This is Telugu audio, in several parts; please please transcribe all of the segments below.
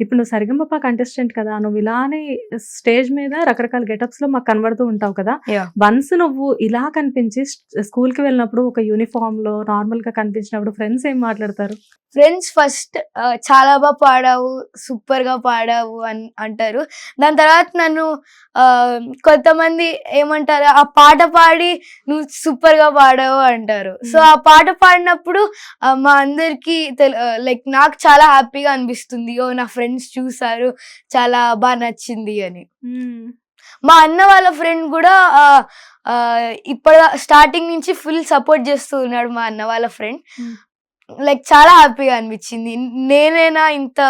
ఇప్పుడు నువ్వు సరిగమప కంటెస్టెంట్ కదా నువ్వు ఇలానే స్టేజ్ మీద రకరకాల గెటప్స్లో మాకు కనబడుతూ ఉంటావు కదా. వన్స్ నువ్వు ఇలా కనిపించి స్కూల్కి వెళ్ళినప్పుడు ఒక యూనిఫామ్లో నార్మల్గా కనిపించినప్పుడు ఫ్రెండ్స్ ఏం మాట్లాడతారు? ఫ్రెండ్స్ ఫస్ట్ చాలా బాగా పాడావు సూపర్గా పాడావు అని అంటారు. దాని తర్వాత నన్ను కొంతమంది ఏమంటారు ఆ పాట పాడి నువ్వు సూపర్గా పాడావు అంటారు. సో ఆ పాట పాడినప్పుడు మా అందరికి లైక్ నాకు చాలా హ్యాపీగా అనిపిస్తుంది. ఓ నా ఫ్రెండ్స్ చూసారు చాలా బాగా నచ్చింది అని. మా అన్న వాళ్ళ ఫ్రెండ్ కూడా ఇప్పుడు స్టార్టింగ్ నుంచి ఫుల్ సపోర్ట్ చేస్తూ ఉన్నాడు మా అన్న వాళ్ళ ఫ్రెండ్. లైక్ చాలా హ్యాపీగా అనిపించింది. నేనేనా ఇంత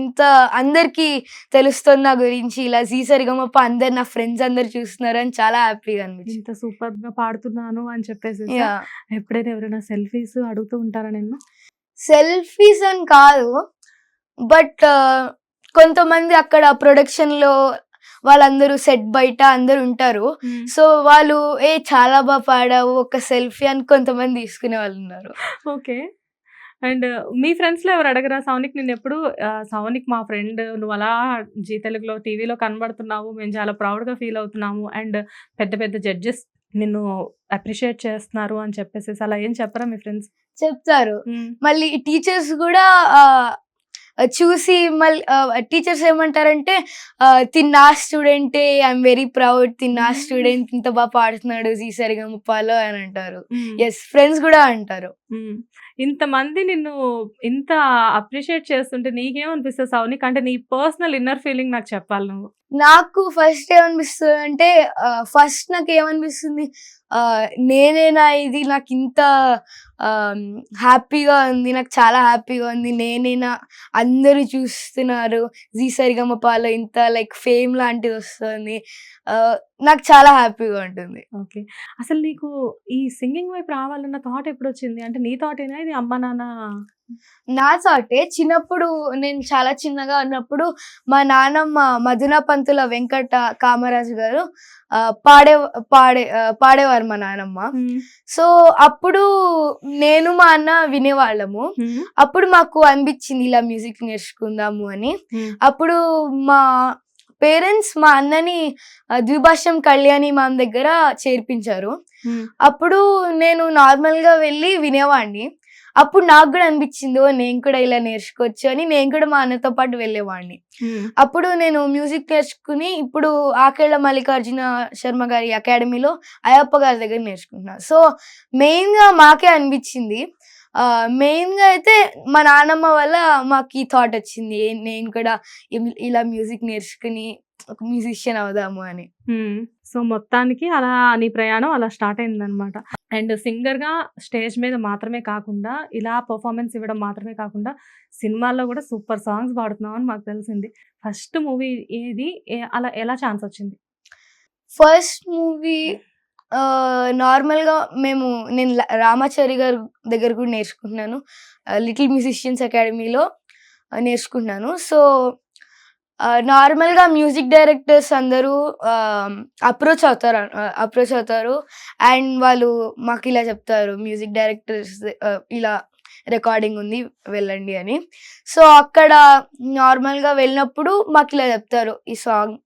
ఇంత అందరికి తెలుస్తుంది నా గురించి ఇలా సరిగమప్ప అందరు నా ఫ్రెండ్స్ అందరు చూస్తున్నారు అని చాలా హ్యాపీగా అనిపించింది. ఇంత సూపర్గా పాడుతున్నాను అని చెప్పేసి. ఎప్పుడైనా ఎవరైనా సెల్ఫీస్ అడుగుతూ ఉంటారా నిన్ను? సెల్ఫీస్ అని కాదు. బట్ కొంతమంది అక్కడ ప్రొడక్షన్లో వాళ్ళందరూ సెట్ బయట అందరు ఉంటారు. సో వాళ్ళు ఏ చాలా బాగా పాడావు ఒక సెల్ఫీ అని కొంతమంది తీసుకునే వాళ్ళు ఉన్నారు. ఓకే. అండ్ మీ ఫ్రెండ్స్లో ఎవరు అడగరా? సౌనిక్ నిన్ను ఎప్పుడు సౌనిక్ మా ఫ్రెండ్ నువ్వు అలా జీ తెలుగులో టీవీలో కనబడుతున్నావు మేము చాలా ప్రౌడ్గా ఫీల్ అవుతున్నాము. అండ్ పెద్ద పెద్ద జడ్జెస్ నిన్ను అప్రిషియేట్ చేస్తున్నారు అని చెప్పేసి అలా ఏం చెప్పరా మీ ఫ్రెండ్స్? చెప్తారు. మళ్ళీ టీచర్స్ కూడా చూసి మళ్ళీ టీచర్స్ ఏమంటారంటే తిన్నా స్టూడెంటే ఐఎమ్ వెరీ ప్రౌడ్ తిన్నా స్టూడెంట్ ఇంత బాగా పాడుతున్నాడు సరిగా ముప్పాలో అని అంటారు. ఎస్ ఫ్రెండ్స్ కూడా అంటారు. ఇంతమంది నిన్ను ఇంత అప్రిషియేట్ చేస్తుంటే నీకేమనిపిస్తుంది సౌనిక్ అంటే నీ పర్సనల్ ఇన్నర్ ఫీలింగ్ నాకు చెప్పాలి నువ్వు. నాకు ఫస్ట్ ఏమనిపిస్తుంది అంటే ఫస్ట్ నాకు ఏమనిపిస్తుంది నేనేనా ఇది? నాకు ఇంత హ్యాపీగా ఉంది నాకు చాలా హ్యాపీగా ఉంది. నేనేనా అందరూ చూస్తున్నారు. జీ సరిగమపాలో ఇంత లైక్ ఫేమ్ లాంటిది వస్తుంది. నాకు చాలా హ్యాపీగా ఉంటుంది. ఓకే. అసలు నీకు ఈ సింగింగ్ వైపు రావాలన్న థాట్ ఎప్పుడు వచ్చింది అంటే నీ థాట్ ఏనా ఇది అమ్మ నాన్న? నా థాటే చిన్నప్పుడు నేను చాలా చిన్నగా ఉన్నప్పుడు మా నాన్నమ్మ మధున పంతుల వెంకట కామరాజు గారు పాడే పాడే పాడేవారు మా నానమ్మ. సో అప్పుడు నేను మా అన్న వినేవాళ్ళము. అప్పుడు మాకు అనిపించింది ఇలా మ్యూజిక్ నేర్చుకుందాము అని. అప్పుడు మా పేరెంట్స్ మా అన్నని ఆ, ద్విభాష్యం కళ్యాణి మా దగ్గర చేర్పించారు. అప్పుడు నేను నార్మల్గా వెళ్ళి వినేవాడిని అప్పుడు నాకు కూడా అనిపించింది నేను కూడా ఇలా నేర్చుకోవచ్చు అని నేను కూడా మా అన్నతో పాటు వెళ్ళేవాడిని. అప్పుడు నేను మ్యూజిక్ నేర్చుకుని ఇప్పుడు ఆకేళ్ళ మల్లికార్జున శర్మ గారి అకాడమీలో అయ్యప్ప గారి దగ్గర నేర్చుకుంటున్నా. సో మెయిన్గా మాకే అనిపించింది మెయిన్గా అయితే మా నాన్నమ్మ వల్ల మాకు ఈ థాట్ వచ్చింది నేను కూడా ఇలా మ్యూజిక్ నేర్చుకుని ఒక మ్యూజిషియన్ అవుదాము అని. సో మొత్తానికి అలా నీ ప్రయాణం అలా స్టార్ట్ అయింది అనమాట అండ్ సింగర్గా స్టేజ్ మీద మాత్రమే కాకుండా ఇలా పర్ఫార్మెన్స్ ఇవ్వడం మాత్రమే కాకుండా సినిమాల్లో కూడా సూపర్ సాంగ్స్ పాడుతున్నావు అని మాకు తెలిసింది. ఫస్ట్ మూవీ ఏది? అలా ఎలా ఛాన్స్ వచ్చింది? ఫస్ట్ మూవీ నార్మల్గా మేము నేను రామాచారి గారి దగ్గర కూడా నేర్చుకుంటున్నాను. లిటిల్ మ్యూజిషియన్స్ అకాడమీలో నేర్చుకుంటున్నాను. సో నార్మల్గా మ్యూజిక్ డైరెక్టర్స్ అందరూ అప్రోచ్ అవుతారు అప్రోచ్ అవుతారు. అండ్ వాళ్ళు మాకు ఇలా చెప్తారు మ్యూజిక్ డైరెక్టర్స్ ఇలా రికార్డింగ్ ఉంది వెళ్ళండి అని. సో అక్కడ నార్మల్గా వెళ్ళినప్పుడు మాకు ఇలా చెప్తారు ఈ సాంగ్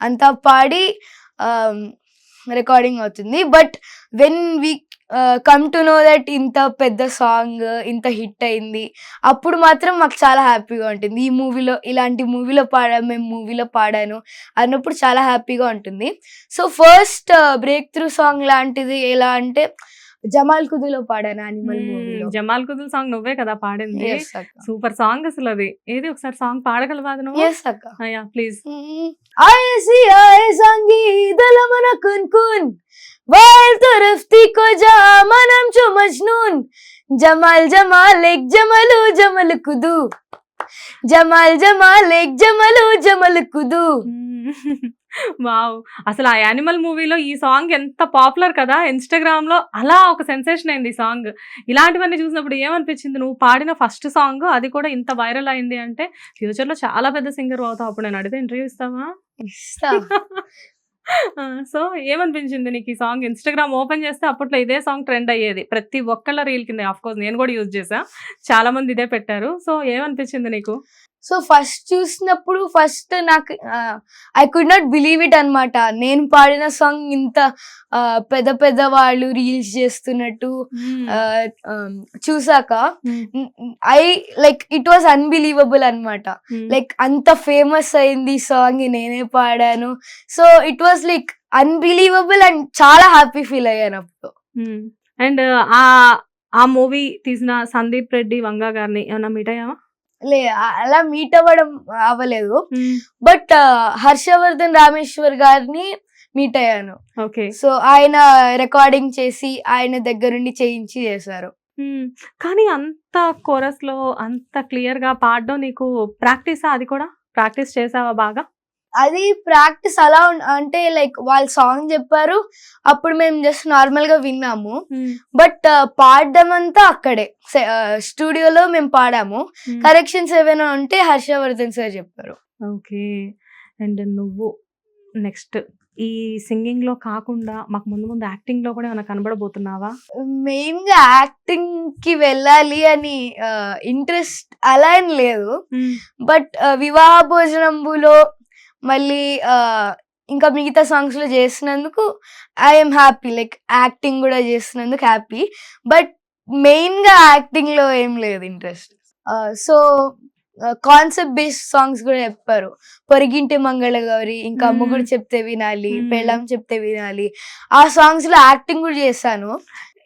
అంతా పాడి రికార్డింగ్ అవుతుంది. But when we come to know that ఇంత పెద్ద సాంగ్ ఇంత హిట్ అయింది. అప్పుడు మాత్రం మాకు చాలా హ్యాపీగా ఉంటుంది. ఈ మూవీలో ఇలాంటి మూవీలో పాడా మేము మూవీలో పాడాను అన్నప్పుడు చాలా హ్యాపీగా ఉంటుంది. So first breakthrough song లాంటిది ఎలా అంటే జమాల్ కుదులో పాడాను అనిమల్ మూవీలో. జమాల్ కుదుల్ సాంగ్ నువ్వే కదా పాడింది. సూపర్ సాంగ్ అసలు అది. ఏది ఒకసారి సాంగ్ పాడగలవాదు అయ్యా ప్లీజ్ ఐ ఆయే మన కున్ కున్. कुन वाल तरफ्ती को जा मनम चो मजनून जमाल जमाल एक जमलू जमल कुदू जमाल जमाल एक जमलू जमल कुदू వావ్ అసలు ఆ యానిమల్ మూవీలో ఈ సాంగ్ ఎంత పాపులర్ కదా ఇన్స్టాగ్రామ్ లో అలా ఒక సెన్సేషన్ అయింది ఈ సాంగ్ ఇలాంటివన్నీ చూసినప్పుడు ఏమనిపించింది నువ్వు పాడిన ఫస్ట్ సాంగ్ అది కూడా ఇంత వైరల్ అయింది అంటే ఫ్యూచర్ లో చాలా పెద్ద సింగర్ అవుతావు అప్పుడు నేను అడిగితే ఇంటర్వ్యూ ఇస్తావా ఇస్తా. సో ఏమనిపించింది నీకు ఈ సాంగ్? ఇన్స్టాగ్రామ్ ఓపెన్ చేస్తే అప్పట్లో ఇదే సాంగ్ ట్రెండ్ అయ్యేది. ప్రతి ఒక్కళ్ళ రీల్ కింద ఆఫ్ కోర్స్ నేను కూడా యూజ్ చేసా చాలా మంది ఇదే పెట్టారు. సో ఏమనిపించింది నీకు? సో ఫస్ట్ చూసినప్పుడు ఫస్ట్ నాకు I could not believe it అన్నమాట. నేను పాడిన సాంగ్ ఇంత పెద్ద పెద్ద వాళ్ళు రీల్స్ చేస్తున్నట్టు um, చూసాక I like it was unbelievable అన్నమాట. లైక్ అంత ఫేమస్ అయింది సాంగ్ నేనే పాడాను. So it was like unbelievable and చాలా హ్యాపీ ఫీల్ అయ్యాను అప్పుడు. అండ్ ఆ ఆ మూవీ తీసిన సందీప్ రెడ్డి వంగ గారిని ఏమన్నా మీట్ అయ్యావా? లే అలా మీట్ అవ్వడం అవ్వలేదు. బట్ హర్షవర్ధన్ రామేశ్వర్ గారిని మీట్ అయ్యాను. ఓకే సో ఆయన రికార్డింగ్ చేసి ఆయన దగ్గరుండి చేయించి చేశారు. కానీ అంత కోరస్లో అంత క్లియర్గా పాడడం నీకు ప్రాక్టీసా అది కూడా? ప్రాక్టీస్ చేసావా బాగా? అది ప్రాక్టీస్ అలా అంటే లైక్ వాళ్ళు సాంగ్ చెప్పారు అప్పుడు మేము జస్ట్ నార్మల్గా విన్నాము. బట్ పాడడం అంతా అక్కడే. స్టూడియోలో మేము పాడాము. కరెక్షన్స్ ఏమైనా ఉంటే హర్షవర్ధన్ సార్ చెప్పారు. ఓకే. అండ్ నువ్వు నెక్స్ట్ ఈ సింగింగ్లో కాకుండా మాకు ముందు ముందు యాక్టింగ్లో కూడా ఏమైనా కనబడబోతున్నావా? మెయిన్గా యాక్టింగ్కి వెళ్ళాలి అని ఇంట్రెస్ట్ అలా అని లేదు. బట్ వివాహ భోజనంబులో మళ్ళీ ఇంకా మిగతా సాంగ్స్లో చేసినందుకు ఐఎమ్ హ్యాపీ లైక్ యాక్టింగ్ కూడా చేసినందుకు హ్యాపీ బట్ మెయిన్గా యాక్టింగ్లో ఏం లేదు interest so concept based songs కూడా చెప్పారు. పొరిగింటి మంగళ గౌరి ఇంకా Hmm. ముగ్గురు చెప్తే వినాలి. పెళ్ళం చెప్తే వినాలి. ఆ సాంగ్స్లో యాక్టింగ్ కూడా చేశాను.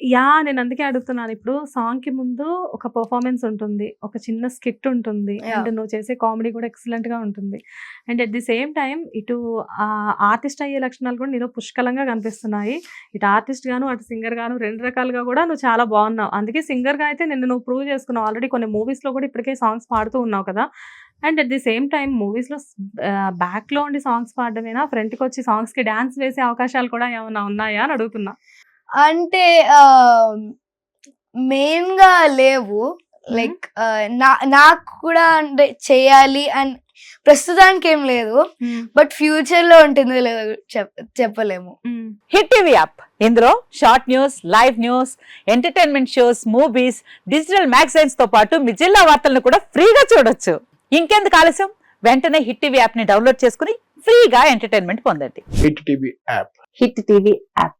యా నేను అందుకే అడుగుతున్నాను. ఇప్పుడు సాంగ్కి ముందు ఒక పర్ఫార్మెన్స్ ఉంటుంది ఒక చిన్న స్కిట్ ఉంటుంది. అండ్ నువ్వు చేసే కామెడీ కూడా ఎక్సలెంట్గా ఉంటుంది. And at the same time ఇటు ఆర్టిస్ట్ అయ్యే లక్షణాలు కూడా నీలో పుష్కలంగా కనిపిస్తున్నాయి. ఇటు ఆర్టిస్ట్ గాను అటు సింగర్ గాను రెండు రకాలుగా కూడా నువ్వు చాలా బాగున్నావు. అందుకే సింగర్గా అయితే నిన్ను నువ్వు ప్రూవ్ చేసుకున్నావు. ఆల్రెడీ కొన్ని మూవీస్లో కూడా ఇప్పటికే సాంగ్స్ పాడుతూ ఉన్నావు కదా. And at the same time మూవీస్లో బ్యాక్లో ఉండి సాంగ్స్ పాడడమేనా? ఫ్రంట్కి వచ్చి సాంగ్స్కి డాన్స్ వేసే అవకాశాలు కూడా ఏమైనా ఉన్నాయా అని అడుగుతున్నా. అంటే మెయిన్గా లేవు. లైక్ నా నాకు కూడా అంటే చేయాలి అని ప్రస్తుతానికి ఏం లేదు బట్ ఫ్యూచర్లో ఉంటుందో లేదో చెప్పలేము. Hit TV app. ఇందులో short news live news entertainment shows movies digital మ్యాగజైన్స్తో పాటు మీ జిల్లా వార్తలను కూడా ఫ్రీగా చూడొచ్చు. ఇంకెందుకు ఆలస్యం? వెంటనే హిట్ టీవీ యాప్ని డౌన్లోడ్ చేసుకుని ఫ్రీగా ఎంటర్టైన్మెంట్ పొందండి. Hit TV app. Hit TV app.